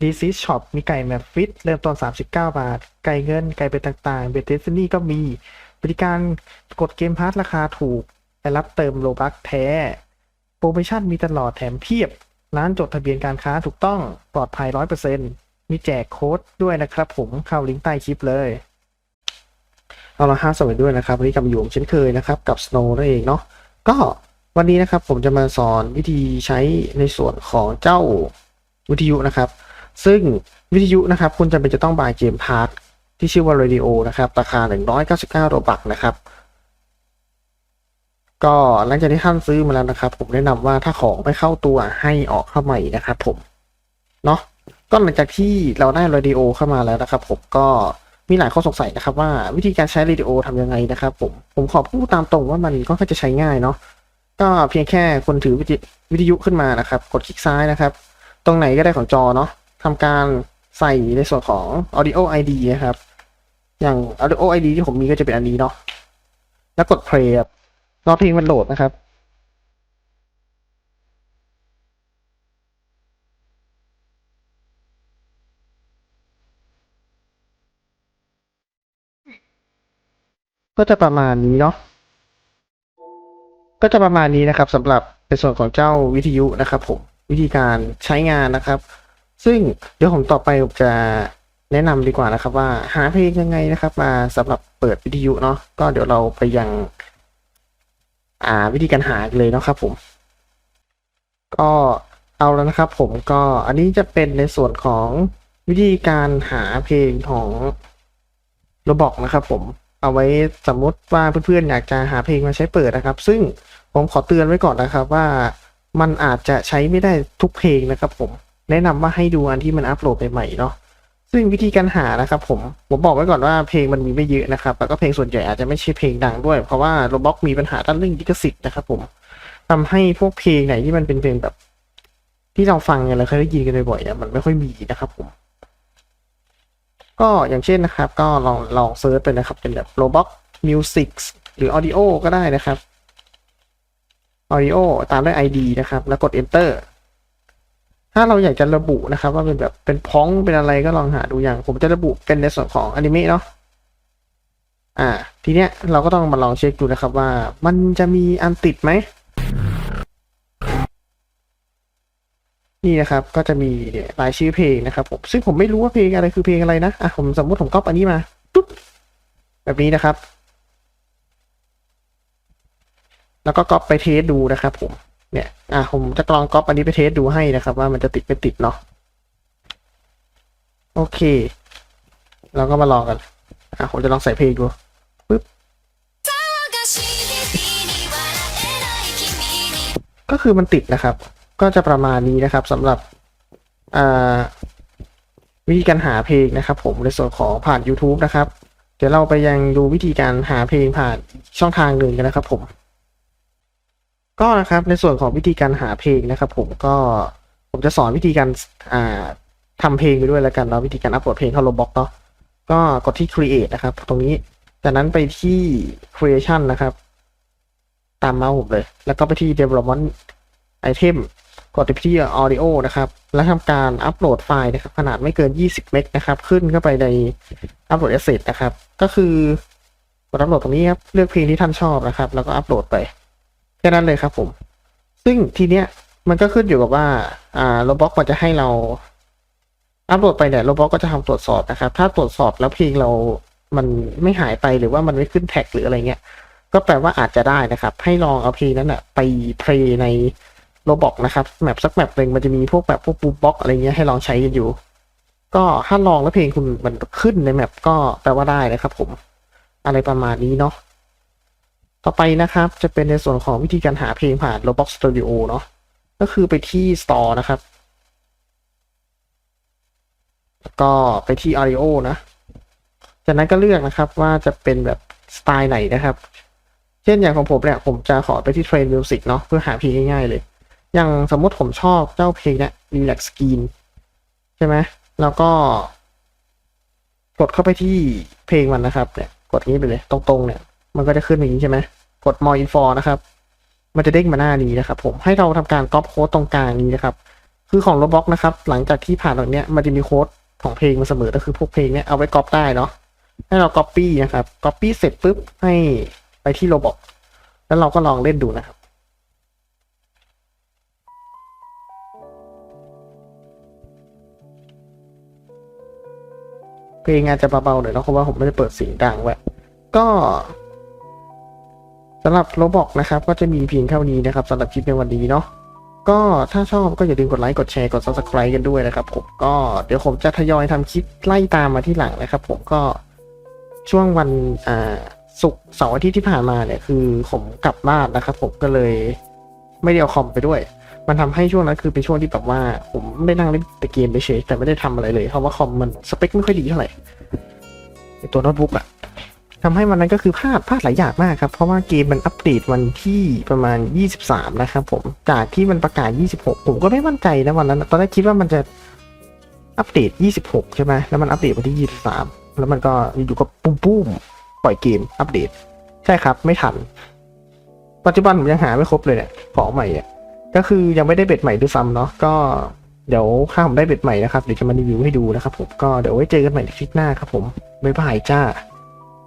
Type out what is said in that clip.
ดีซิชช็อปมีไก่แมฟฟิตเริ่มต้น 39 บาท ไก่เงิน ไก่เป็นต่างๆ เบเทสนี่ก็มีบริการกดเกมพาร์ทราคาถูกไปรับเติมโลบักแท้ โปรโมชั่นมีตลอดแถมเพียบ ร้านจดทะเบียนการค้าถูกต้องปลอดภัย 100%มีแจกโค้ดด้วยนะครับผมเข้าลิงก์ใต้คลิปเลยเอาละฮะสวัสดีด้วยนะครับวันนี้กลับอยู่เช่นเคยนะครับ กับ Snow นั่นเองเนาะก็วันนี้นะครับผมจะมาสอนวิธีใช้ในส่วนของเจ้าวิทยุนะครับ ซึ่งวิทยุนะครับคุณจำเป็นจะต้องบายเกมพาร์ทที่ชื่อว่า Radio นะครับ ราคา 199 โรบักนะครับ ก็หลังจากที่ท่านซื้อมาแล้วนะครับ ผมแนะนำว่าถ้าของไม่เข้าตัวให้ออกเข้าใหม่นะครับ ผมเนาะก็หลังจากที่เราได้ Radio เข้ามาแล้วนะครับ ผมก็มีหลายข้อสงสัยนะครับว่าวิธีการใช้ Radio ทำยังไงนะครับ ผมผมขอพูดตามตรงว่ามันก็ค่อนจะใช้ง่ายเนาะก็เพียงแค่คนถือวิทยุขึ้นมานะครับ กดคลิกซ้ายนะครับ ตรงไหนก็ได้ของจอเนาะ ทำการใส่ในส่วนของ audio ID นะครับ อย่าง audio ID ที่ผมมีก็จะเป็นอันนี้เนาะ แล้วกด play ครับรอเพลงมันโหลดนะครับก็จะประมาณนี้เนาะ ก็จะประมาณนี้นะครับสำหรับในส่วนของเจ้าวิทยุนะครับผมวิธีการใช้งานนะครับ ซึ่งเดี๋ยวผมต่อไปผมจะแนะนำดีกว่านะครับ ว่าหาเพลงยังไงนะครับ มาสำหรับเปิดวิทยุเนาะก็เดี๋ยวเราไปยัง อ่าวิธีการหาเลยเนาะครับผม ก็เอาแล้วนะครับ ผมก็อันนี้จะเป็นในส่วนของวิธีการหาเพลงของโรบอกนะครับผมเอาไว้สมมติว่าเพื่อนๆอยากจะหาเพลงมาใช้เปิดนะครับ ซึ่งผมขอเตือนไว้ก่อนนะครับว่ามันอาจจะใช้ไม่ได้ทุกเพลงนะครับผม แนะนำว่าให้ดูอันที่มันอัปโหลดใหม่ๆเนาะซึ่งวิธีการหานะครับผมผมบอกไว้ก่อนว่าเพลงมันมีไม่เยอะนะครับแล้วก็เพลงส่วนใหญ่อาจจะไม่ใช่เพลงดังด้วย เพราะว่าโรบ็อกมีปัญหาด้านเรื่องลิขสิทธิ์นะครับผมทำให้พวกเพลงไหนที่มันเป็นเพลงแบบ ที่เราฟังกันเราเคยได้ยินกันบ่อยๆอะมันไม่ค่อยมีนะครับผม ก็อย่างเช่นนะครับ ก็ลองลองเซิร์ชไปนะครับ เป็นแบบ Roblox Music หรือ Audio ก็ได้นะครับ Audio ตามด้วย ID นะครับ แล้วกด Enter ถ้าเราอยากจะระบุนะครับ ว่าเป็นแบบเป็นพ้องเป็นอะไรก็ลองหาดูอย่าง ผมจะระบุเป็นในส่วนของอนิเมะเนาะอ่า ทีเนี้ยเราก็ต้องมาลองเช็คดูนะครับว่ามันจะมีอันติดไหมนี่นะครับก็จะมีรายชื่อเพลงนะครับผมซึ่งผมไม่รู้ว่าเพลงอะไรคือเพลงอะไรนะอะผมสมมติผมก๊อปอันนี้มาปุ๊บแบบนี้นะครับ แล้วก็ก๊อปไปเทสดูนะครับผม เนี่ย อะผมจะลองก๊อปอันนี้ไปเทสดูให้นะครับ ว่ามันจะติดไม่ติดเนาะ โอเค เราก็มารอกัน อะผมจะลองใส่เพลงดูปึ๊บ ก็คือมันติดนะครับ ก็จะประมาณนี้นะครับสำหรับ อ่า วิธีการหาเพลงนะครับ ผมในส่วนของผ่าน YouTube นะครับ เดี๋ยวเราไปยังดูวิธีการหาเพลงผ่านช่องทางอื่นกันนะครับผม ก็นะครับในส่วนของวิธีการหาเพลงนะครับ ผมก็ผมจะสอนวิธีการอ่าทำเพลงไปด้วยแล้วกันเนาะวิธีการอัปโหลดเพลงเข้าโรบ็อกเนาะก็กดที่ create นะครับ ตรงนี้จากนั้นไปที่ creation นะครับ ตามเมาส์ผมเลย แล้วก็ไปที่ development item กดไปที่ audio นะครับ แล้วทำการอัปโหลดไฟล์นะครับ ขนาดไม่เกิน 20 เมกนะครับ ขึ้นเข้าไปใน upload asset นะครับ ก็คือกดอัปโหลดตรงนี้ครับ เลือกเพลงที่ท่านชอบนะครับ แล้วก็อัปโหลดไป ค่นั้นเลยครับผม ซึ่งทีเนี้ยมันก็ขึ้นอยู่กับว่าอ่าโรบ็อกมันจะให้เราอัปโหลดไปเนี่ยโรบ็อกก็จะทำตรวจสอบนะครับ ถ้าตรวจสอบแล้วเพลงเรามันไม่หายไปหรือว่ามันไม่ขึ้นแท็กหรืออะไรเงี้ย ก็แปลว่าอาจจะได้นะครับ ให้ลองเอาเพลงนั้นอะไปเพลย์ในโรบอกนะครับแมปสักแมปหนึ่งมันจะมีพวกแบบพวกบูบ็อกอะไรเงี้ยให้ลองใช้กันอยู่ ก็ถ้าลองแล้วเพลงคุณมันขึ้นในแมปก็แปลว่าได้นะครับผม อะไรประมาณนี้เนาะ ต่อไปนะครับจะเป็นในส่วนของวิธีการหาเพลงผ่าน Roblox Studio เนาะก็คือไปที่ Store นะครับ แล้วก็ไปที่ Audio นะ จากนั้นก็เลือกนะครับว่าจะเป็นแบบสไตล์ไหนนะครับ เช่นอย่างของผมเนี่ยผมจะขอไปที่ Train Music เนาะเพื่อหาเพลงง่ายๆเลย อย่างสมมติผมชอบเจ้าเพลงเนี่ย Relax Skin ใช่ไหมแล้วก็ กดเข้าไปที่เพลงมันนะครับเนี่ยกดนี้ไปเลยตรงๆเนี่ย มันก็จะขึ้นอย่างนี้ใช่ไหมกด More Info นะครับ มันจะเด้งมาหน้านี้นะครับ ผมให้เราทำการก๊อปโค้ดตรงกลางนี้นะครับ คือของโรบ็อกนะครับ หลังจากที่ผ่านตรงเนี้ยมันจะมีโค้ดของเพลงมาเสมอก็คือพวกเพลงเนี้ยเอาไว้ก๊อปได้เนาะให้เราก๊อปปี้นะครับก๊อปปี้เสร็จปุ๊บให้ไปที่โรบ็อกแล้วเราก็ลองเล่นดูนะครับเพลงอาจจะเบาๆหน่อยนะเพราะว่าผมไม่ได้เปิดเสียงดังไว้ก็ สำหรับโรบอกนะครับก็จะมีเพียงเท่านี้นะครับสำหรับคลิปในวันนี้เนาะก็ถ้าชอบก็อย่าลืมกดไลค์กดแชร์กด subscribe กันด้วยนะครับผมก็เดี๋ยวผมจะทยอยทำคลิปไล่ตามมาที่หลังนะครับ ผมก็ช่วงวันอ่าศุกร์เสาร์อาทิตย์ที่ผ่านมาเนี่ยคือผมกลับบ้านนะครับผมก็เลยไม่ได้เอาคอมไปด้วย มันทำให้ช่วงนั้นคือเป็นช่วงที่แบบว่า ผมได้นั่งเล่นแต่เกมไปเฉยแต่ไม่ได้ทำอะไรเลยเพราะว่าคอมมันสเปคไม่ค่อยดีเท่าไหร่ตัวโน้ตบุ๊กอะ ทำให้วันนั้นก็คือพลาดพลาดหลายอย่างมากครับ เพราะว่าเกมมันอัปเดตวันที่ประมาณ 23 นะครับผม จากที่มันประกาศ 26 ผมก็ไม่มั่นใจนะวันนั้น ตอนแรกคิดว่ามันจะอัปเดต 26 ใช่ไหมแล้วมันอัปเดตวันที่ 23 แล้วมันก็อยู่ๆก็ปุ้มปุ้มปล่อยเกมอัปเดต ใช่ครับ ไม่ทัน ปัจจุบันผมยังหาไม่ครบเลยเนี่ย ของใหม่อะก็คือยังไม่ได้เบ็ดใหม่ด้วยซ้ำเนาะ ก็เดี๋ยวถ้าผมได้เบ็ดใหม่นะครับ เดี๋ยวจะมารีวิวให้ดูนะครับผม ก็เดี๋ยวไว้เจอกันใหม่ในคลิปหน้าครับผม บ๊ายบายจ้า